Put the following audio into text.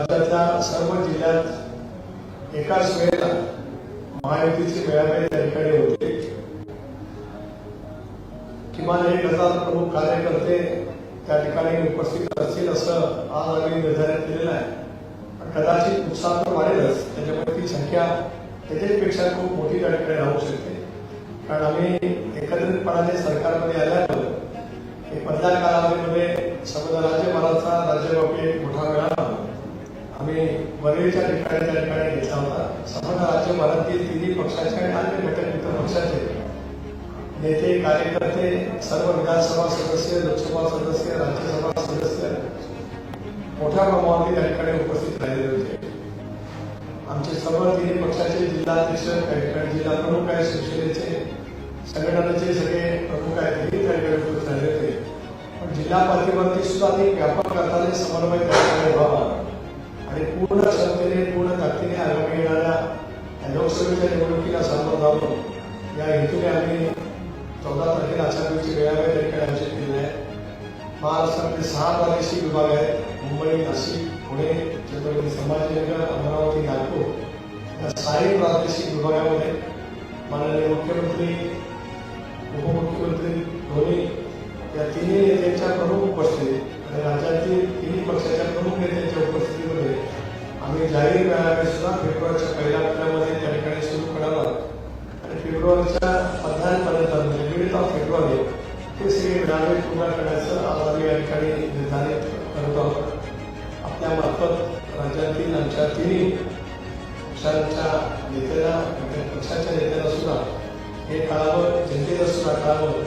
राज्यातल्या सर्व जिल्ह्यात एकाच वेळेला महायुतीचे मेळावे त्या ठिकाणी होते. किमान एक हजार प्रमुख कार्यकर्ते त्या ठिकाणी उपस्थित असतील असं आज आम्ही निर्धारित केलेलं आहे. कदाचित उत्साह तर वाढेलच त्याच्यामुळे ती संख्या त्याच्यापेक्षा खूप मोठी त्या ठिकाणी राहू शकते. कारण आम्ही एकत्रितपणाने सरकारमध्ये आल्यावर एक मधल्या कालावधीमध्ये समजा राज्यभराचा राज्यव्यापी एक मोठा मेळावा आम्ही वरळीच्या ठिकाणी त्या ठिकाणी घेतला होता. समजा राज्यभरातील तिन्ही पक्षाचे आणि अन्य घटक मित्र पक्षाचे नेते कार्यकर्ते सर्व विधानसभा सदस्य लोकसभा सदस्य राज्यसभा सदस्य मोठ्या प्रमाणावर त्या ठिकाणी उपस्थित राहिलेले होते. आमचे सर्व तिन्ही पक्षाचे जिल्हाध्यक्ष काही ठिकाणी जिल्हा प्रमुख आहे शिवसेनेचे संघटनेचे सगळे प्रमुख आहेत तेही त्या ठिकाणी उपस्थित राहिले होते. पण जिल्हा पातळीवरती सुद्धा ते व्यापक अर्थाने समन्वय लोकसभेच्या निवडणुकीला सामोरं जाऊन या हेतूने आम्ही चौदा तारखेला आचारविधीचे वेळावे त्या ठिकाणी आयोजित केले आहे महाराष्ट्रामध्ये सहा प्रादेशिक विभाग आहेत. मुंबई नाशिक पुणे छत्रपती संभाजीनगर अमरावती नागपूर. या सहाही प्रादेशिक विभागामध्ये माननीय मुख्यमंत्री उपमुख्यमंत्री धोनी या तिन्ही नेत्यांच्या प्रमुख उपस्थितीत आणि राज्यातील तिन्ही पक्षाच्या प्रमुख नेत्यांच्या उपस्थितीमध्ये आम्ही जाहीर मेळावे सुद्धा फेब्रुवारीच्या पहिल्या आठवड्यामध्ये त्या ठिकाणी सुरू करणार आहोत आणि फेब्रुवारीच्या मध्यापर्यंत म्हणजे ऑफ फेब्रुवारी ते सगळे मेळावे पूर्ण करण्याचं आज या ठिकाणी निर्धारित करत आहोत. आपल्या मार्फत राज्यातील आमच्या तिन्ही पक्षांच्या नेत्यांना पक्षाच्या नेत्यांना सुद्धा हे काळावर जनतेला सुद्धा काळावर